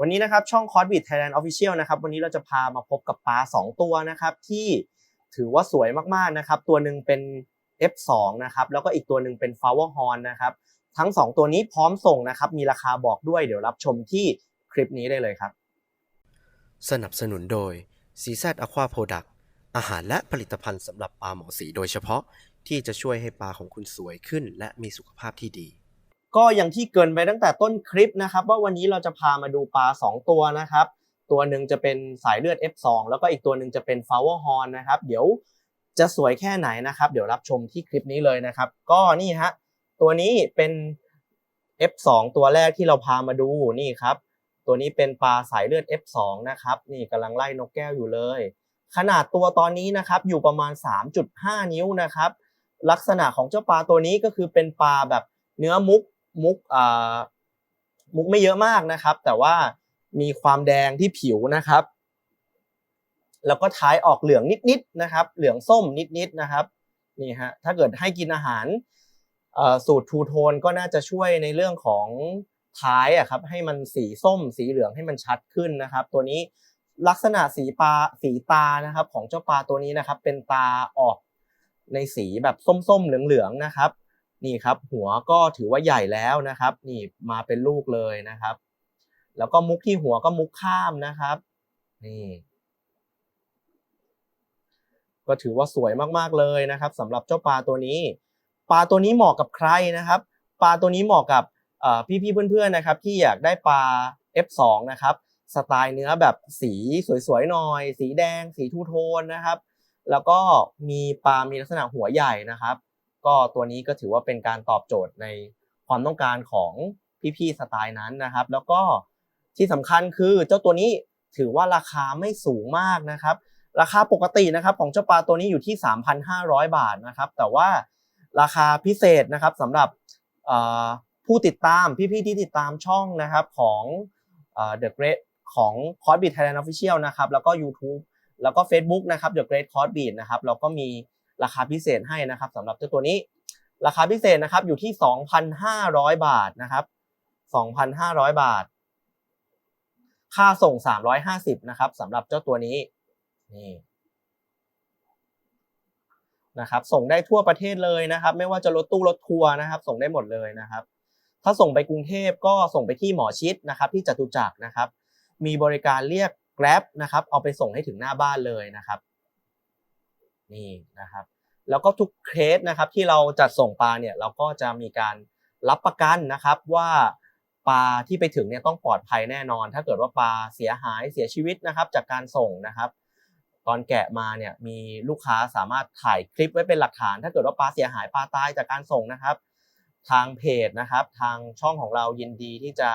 วันนี้นะครับช่อง c o s b i t Thailand Official นะครับวันนี้เราจะพามาพบกับปลา2 ตัวนะครับที่ถือว่าสวยมากๆนะครับตัวหนึ่งเป็น F2 นะครับแล้วก็อีกตัวหนึ่งเป็น Flower Horn นะครับทั้ง 2 ตัวนี้พร้อมส่งนะครับมีราคาบอกด้วยเดี๋ยวรับชมที่คลิปนี้ได้เลยครับ สนับสนุนโดย CZ Aqua Product อาหารและผลิตภัณฑ์สำหรับปลาหมอสีโดยเฉพาะที่จะช่วยให้ปลาของคุณสวยขึ้น และมีสุขภาพที่ดี ก็อย่างที่เกินไปตั้งแต่ต้นคลิปนะครับ ว่าวันนี้เราจะพามาดูปลา 2 ตัวนะครับ ตัวหนึ่งจะเป็นสายเลือด F2 แล้วก็อีกตัวหนึ่งจะเป็น Flower Horn นะครับ เดี๋ยวจะสวยแค่ไหนนะครับ เดี๋ยวรับชมที่คลิปนี้เลยนะครับ ก็นี่ฮะตัวนี้เป็น F2 ตัวแรกที่เราพามาดูนี่ครับ ตัวนี้เป็นปลาสายเลือด F2 นะครับ นี่กำลังไล่นกแก้วอยู่เลย ขนาดตัวตอนนี้นะครับอยู่ประมาณ 3.5 นิ้วนะครับ ลักษณะของเจ้าปลาตัวนี้ก็คือเป็นปลาแบบเนื้อมุก มุกอ่ามุกไม่เยอะมากนะครับ แต่ว่ามีความแดงที่ผิวนะครับ แล้วก็ท้ายออกเหลืองนิดๆนะครับ เหลืองส้มนิดๆนะครับนี่ฮะถ้าเกิดให้กินอาหารสูตรทูโทนก็น่าจะช่วยในเรื่องของท้ายอะครับให้มันสีส้มสีเหลืองให้มันชัดขึ้นนะครับ ตัวนี้ลักษณะสีปลาสีตานะครับ ของเจ้าปลาตัวนี้นะครับ เป็นตาออกในสีแบบส้มๆเหลืองๆนะครับ นี่ครับหัวก็ถือว่าใหญ่แล้วนะครับ นี่มาเป็นลูกเลยนะครับ แล้วก็มุกที่หัวก็มุกข้ามนะครับ นี่ ก็ถือว่าสวยมากๆเลยนะครับสำหรับเจ้าปลาตัวนี้ ปลาตัวนี้เหมาะกับใครนะครับ ปลาตัวนี้เหมาะกับพี่ๆเพื่อนๆนะครับ ที่อยากได้ปลา F2 นะครับสไตล์เนื้อแบบสีสวยๆหน่อย สีแดง สีทูโทนนะครับ แล้วก็มีปลามีลักษณะหัวใหญ่นะครับ ก็ตัวนี้ก็ถือว่าเป็นการตอบโจทย์ในความต้องการของพี่ๆสไตล์นั้นนะครับ แล้วก็ที่สำคัญคือเจ้าตัวนี้ถือว่าราคาไม่สูงมากนะครับ ราคาปกตินะครับของเจ้าปลาตัวนี้อยู่ที่ 3,500 บาทนะครับ แต่ว่าราคาพิเศษนะครับสำหรับผู้ติดตามพี่ๆที่ติดตามช่องนะครับของ The Great ของ c o s b i t Thailand Official นะครับแล้วก็ YouTube แล้วก็ Facebook นะครับ The Great c o s b i t นะครับเราก็มี ราคาพิเศษให้นะครับสำหรับเจ้าตัวนี้ ราคาพิเศษนะครับอยู่ที่ 2,500 บาทนะครับ 2,500 บาท ค่าส่ง 350นะครับสำหรับเจ้าตัวนี้นี่นะครับส่งได้ทั่วประเทศเลยนะครับ ไม่ว่าจะรถตู้รถทัวร์นะครับ ส่งได้หมดเลยนะครับ ถ้าส่งไปกรุงเทพก็ส่งไปที่หมอชิดนะครับ ที่จตุจักรนะครับ มีบริการเรียก Grab นะครับ เอาไปส่งให้ถึงหน้าบ้านเลยนะครับ นี่นะครับ แล้วก็ทุกเคสนะครับที่เราจัดส่งปลาเนี่ยเราก็จะมีการรับประกันนะครับว่าปลาที่ไปถึงเนี่ยต้องปลอดภัยแน่นอน ถ้าเกิดว่าปลาเสียหายเสียชีวิตนะครับจากการส่งนะครับ ตอนแกะมาเนี่ยมีลูกค้าสามารถถ่ายคลิปไว้เป็นหลักฐาน ถ้าเกิดว่าปลาเสียหายปลาตายจากการส่งนะครับ ทางเพจนะครับ ทางช่องของเรายินดีที่จะ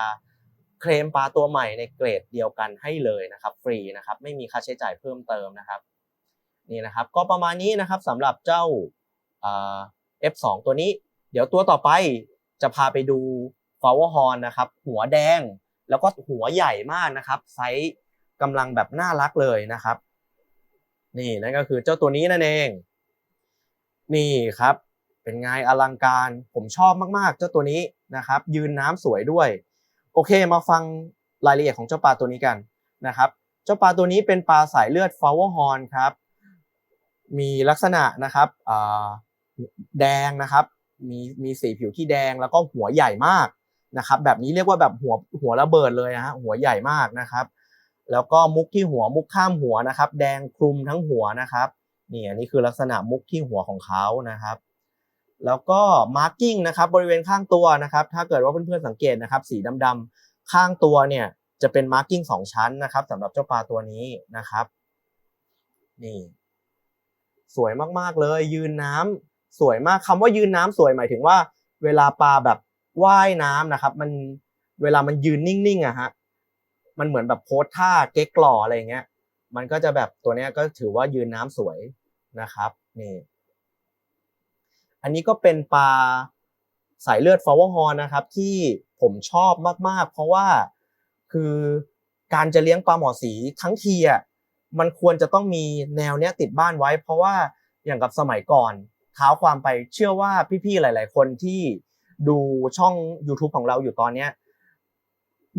เคลมปลาตัวใหม่ในเกรดเดียวกันให้เลยนะครับ ฟรีนะครับ ไม่มีค่าใช้จ่ายเพิ่มเติมนะครับ นี่นะครับ ก็ประมาณนี้นะครับสำหรับเจ้า F2 ตัวนี้ เดี๋ยวตัวต่อไปจะพาไปดู Flower Horn นะครับ หัวแดงแล้วก็หัวใหญ่มากนะครับ ไซส์กำลังแบบน่ารักเลยนะครับ นี่นั่นก็คือเจ้าตัวนี้นั่นเอง นี่ครับ เป็นไงอลังการผมชอบมากๆ เจ้าตัวนี้นะครับ ยืนน้ำสวยด้วย โอเคมาฟังรายละเอียดของเจ้าปลาตัวนี้กันนะครับ เจ้าปลาตัวนี้เป็นปลาสายเลือด Flower Horn ครับ มีลักษณะนะครับแดงนะครับมีมีสีผิวที่แดงแล้วก็หัวใหญ่มากนะครับ แบบนี้เรียกว่าแบบหัวหัวระเบิดเลยนะฮะหัวใหญ่มากนะครับ แล้วก็มุกที่หัวมุกข้ามหัวนะครับ แดงคลุมทั้งหัวนะครับนี่อันนี้คือลักษณะมุกที่หัวของเขานะครับ แล้วก็มาร์กิ้งนะครับบริเวณข้างตัวนะครับ ถ้าเกิดว่าเพื่อนๆสังเกตนะครับ สีดำๆข้างตัวเนี่ยจะเป็นมาร์กิ้งสองชั้นนะครับสำหรับเจ้าปลาตัวนี้นะครับ นี่ สวยมากๆเลย ยืนน้ำสวยมากคำว่ายืนน้ำสวยหมายถึงว่า เวลาปลาแบบว่ายน้ำนะครับ มันเวลามันยืนนิ่งๆอะฮะมันเหมือนแบบโพสท่าเก๊กหล่ออะไรเงี้ย มันก็จะแบบตัวเนี้ยก็ถือว่ายืนน้ำสวยนะครับนี่อันนี้ก็เป็นปลาสายเลือดฟาวเวอร์ฮอนนะครับ ที่ผมชอบมากๆ เพราะว่าคือการจะเลี้ยงปลาหมอสีทั้งทีอะ มันควรจะต้องมีแนวเนี้ยติดบ้านไว้ เพราะว่าอย่างกับสมัยก่อนเท้าความไปเชื่อว่าพี่ๆหลาย ๆ คนที่ดูช่อง YouTube ของเราอยู่ตอนเนี้ย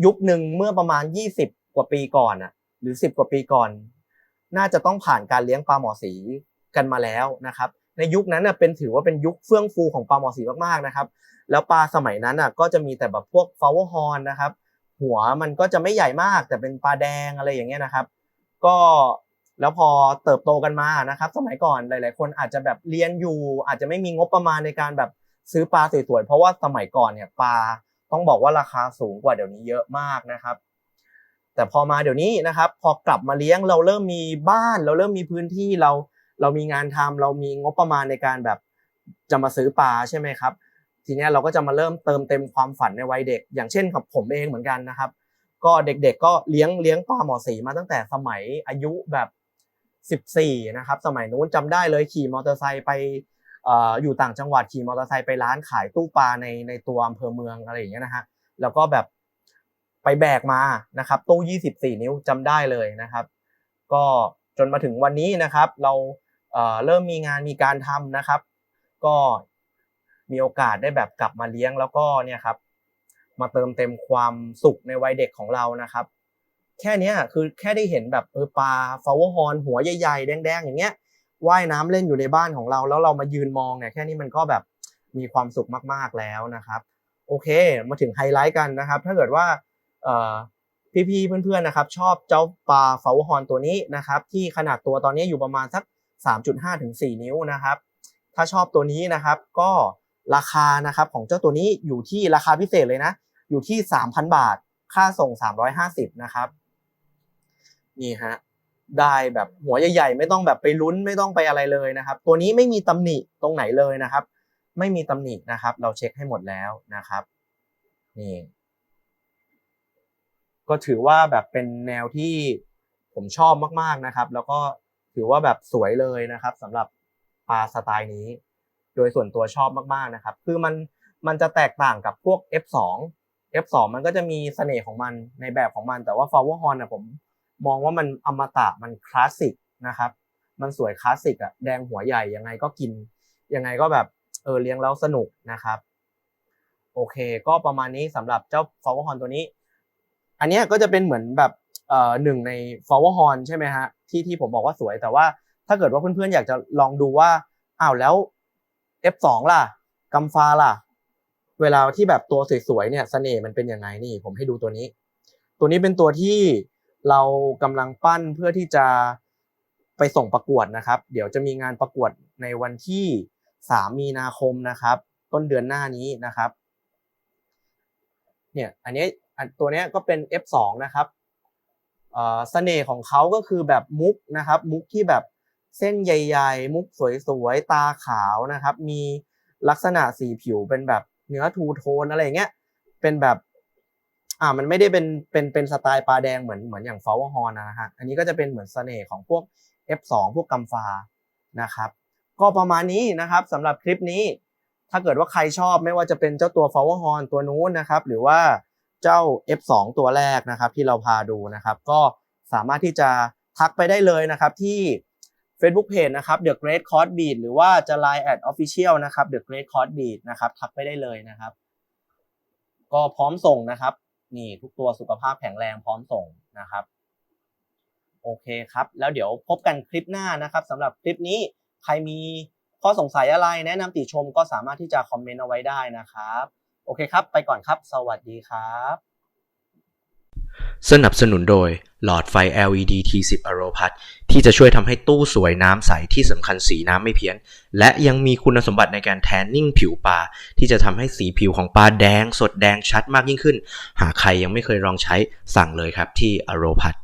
ยุคหนึ่งเมื่อประมาณ 20 กว่าปีก่อนอะหรือ 10 กว่าปีก่อน น่าจะต้องผ่านการเลี้ยงปลาหมอสีกันมาแล้วนะครับ ในยุคนั้นน่ะเป็นถือว่าเป็นยุคเฟื่องฟูของปลาหมอสีมากๆนะครับ แล้วปลาสมัยนั้นอะก็จะมีแต่แบบพวกฟาวเวอร์ฮอนนะครับ หัวมันก็จะไม่ใหญ่มากแต่เป็นปลาแดงอะไรอย่างเงี้ยนะครับ ก็แล้วพอเติบโตกันมานะครับ สมัยก่อนหลาย ๆ คนอาจจะแบบเรียนอยู่ อาจจะไม่มีงบประมาณในการแบบซื้อปลาสวยๆเพราะว่าสมัยก่อนเนี่ยปลาต้องบอกว่าราคาสูงกว่าเดี๋ยวนี้เยอะมากนะครับ แต่พอมาเดี๋ยวนี้นะครับ พอกลับมาเลี้ยงเราเริ่มมีบ้าน เราเริ่มมีพื้นที่เราเรามีงานทำเรามีงบประมาณในการแบบจะมาซื้อปลาใช่ไหมครับ ทีนี้เราก็จะมาเริ่มเติมเต็มความฝันในวัยเด็ก อย่างเช่นกับผมเองเหมือนกันนะครับ ก็เด็กๆก็เลี้ยงเลี้ยงปลาหมอสีมาตั้งแต่สมัยอายุแบบ 14 นะครับ สมัยนู้นจำได้เลยขี่มอเตอร์ไซค์ไปอยู่ต่างจังหวัดขี่มอเตอร์ไซค์ไปร้านขายตู้ปลาในในตัวอำเภอเมืองอะไรอย่างเงี้ยนะฮะแล้วก็แบบไปแบกมานะครับตู้ 24 นิ้วจำได้เลยนะครับ ก็จนมาถึงวันนี้นะครับ เราเอ่อเริ่มมีงานมีการทำนะครับ ก็มีโอกาสได้แบบกลับมาเลี้ยงแล้วก็เนี่ยครับ มาเติมเต็มความสุขในวัยเด็กของเรานะครับ แค่นี้คือแค่ได้เห็นแบบเออปลาฟาวฮอนหัวใหญ่ๆ แดงๆ อย่างเงี้ยว่ายน้ำเล่นอยู่ในบ้านของเรา แล้วเรามายืนมองเนี่ยแค่นี้มันก็แบบมีความสุขมากๆแล้วนะครับ โอเค มาถึงไฮไลท์กันนะครับ ถ้าเกิดว่าพี่ๆเพื่อนๆนะครับ ชอบเจ้าปลาฟาวฮอนตัวนี้นะครับ ที่ขนาดตัวตอนนี้อยู่ประมาณสัก 3.5ถึง4นิ้วนะครับ ถ้าชอบตัวนี้นะครับ ก็ราคานะครับของเจ้าตัวนี้อยู่ที่ราคาพิเศษเลยนะ อยู่ที่ 3,000 บาท ค่าส่ง 350 นะครับ นี่ฮะ ได้แบบหัวใหญ่ๆ ไม่ต้องแบบไปลุ้นไม่ต้องไปอะไรเลยนะครับ ตัวนี้ไม่มีตำหนิตรงไหนเลยนะครับ ไม่มีตำหนินะครับ เราเช็คให้หมดแล้วนะครับ นี่ ก็ถือว่าแบบเป็นแนวที่ผมชอบมากๆนะครับ แล้วก็ถือว่าแบบสวยเลยนะครับสำหรับปลาสไตล์นี้ โดยส่วนตัวชอบมากๆนะครับ คือมันมันจะแตกต่างกับพวก F2 F2 มันก็จะมีเสน่ห์ของมันในแบบของมัน แต่ว่า Flower Horn นะผมมองว่ามันอมตะมันคลาสสิกนะครับ มันสวยคลาสสิกอะแดงหัวใหญ่ยังไงก็กิน ยังไงก็แบบเออเลี้ยงแล้วสนุกนะครับ โอเค ก็ประมาณนี้สำหรับเจ้า Flower Horn ตัวนี้ อันเนี้ยก็จะเป็นเหมือนแบบเอ่อหนึ่งใน Flower Horn ใช่ไหมฮะที่ที่ผมบอกว่าสวย แต่ว่าถ้าเกิดว่าเพื่อนๆอยากจะลองดูว่าอ้าวแล้ว F2 ล่ะกัมฟาล่ะ เวลาที่แบบตัวสวยๆเนี่ยเสน่ห์มันเป็นยังไงนี่ ผมให้ดูตัวนี้ ตัวนี้เป็นตัวที่เรากำลังปั้นเพื่อที่จะไปส่งประกวดนะครับ เดี๋ยวจะมีงานประกวดในวันที่ 3 มีนาคมนะครับ ต้นเดือนหน้านี้นะครับ เนี่ยอันนี้ตัวนี้ก็เป็น F2 นะครับเอ่อเสน่ห์ของเขาก็คือแบบมุกนะครับ มุกที่แบบเส้นใหญ่ ๆ มุกสวยๆตาขาวนะครับ มีลักษณะสีผิวเป็นแบบ เนื้อทูโทนอะไรอย่างเงี้ยเป็นแบบ อ่ามันไม่ได้เป็นเป็นเป็นสไตล์ปลาแดงเหมือนเหมือนอย่างฟาวเวอร์ฮอนนะฮะอันนี้ก็จะเป็นเหมือนเสน่ห์ของพวก F2 พวกกัมฟานะครับ ก็ประมาณนี้นะครับสำหรับคลิปนี้ ถ้าเกิดว่าใครชอบไม่ว่าจะเป็นเจ้าตัว flower horn ตัวนู้นนะครับ หรือว่าเจ้า F2 ตัวแรกนะครับ ที่เราพาดูนะครับ ก็สามารถที่จะทักไปได้เลยนะครับที่ Facebook Page นะครับ The Great c o s Beat หรือว่าจะ Line at Official นะครับ The Great c o s Beat นะครับทักไปได้เลยนะครับ ก็พร้อมส่งนะครับ นี่ทุกตัวสุขภาพแข็งแรงพร้อมส่งนะครับโอเคครับ แล้วเดี๋ยวพบกันคลิปหน้านะครับสำหรับคลิปนี้ใครมีข้อสงสัยอะไรแนะนำติชมก็สามารถที่จะคอมเมนต์เอาไว้ได้นะครับ โอเคครับ ไปก่อนครับ สวัสดีครับ สนับสนุนโดย หลอดไฟ LED T10 a r o p a t ที่จะช่วยทำให้ตู้สวยน้ำใสที่สำคัญสีน้ำไม่เพี้ยน และยังมีคุณสมบัติในการแทนนิ่งผิวปลาที่จะทำให้สีผิวของปลาแดง สดแดงชัดมากยิ่งขึ้น หากใครยังไม่เคยลองใช้สั่งเลยครับที่ a r o p a t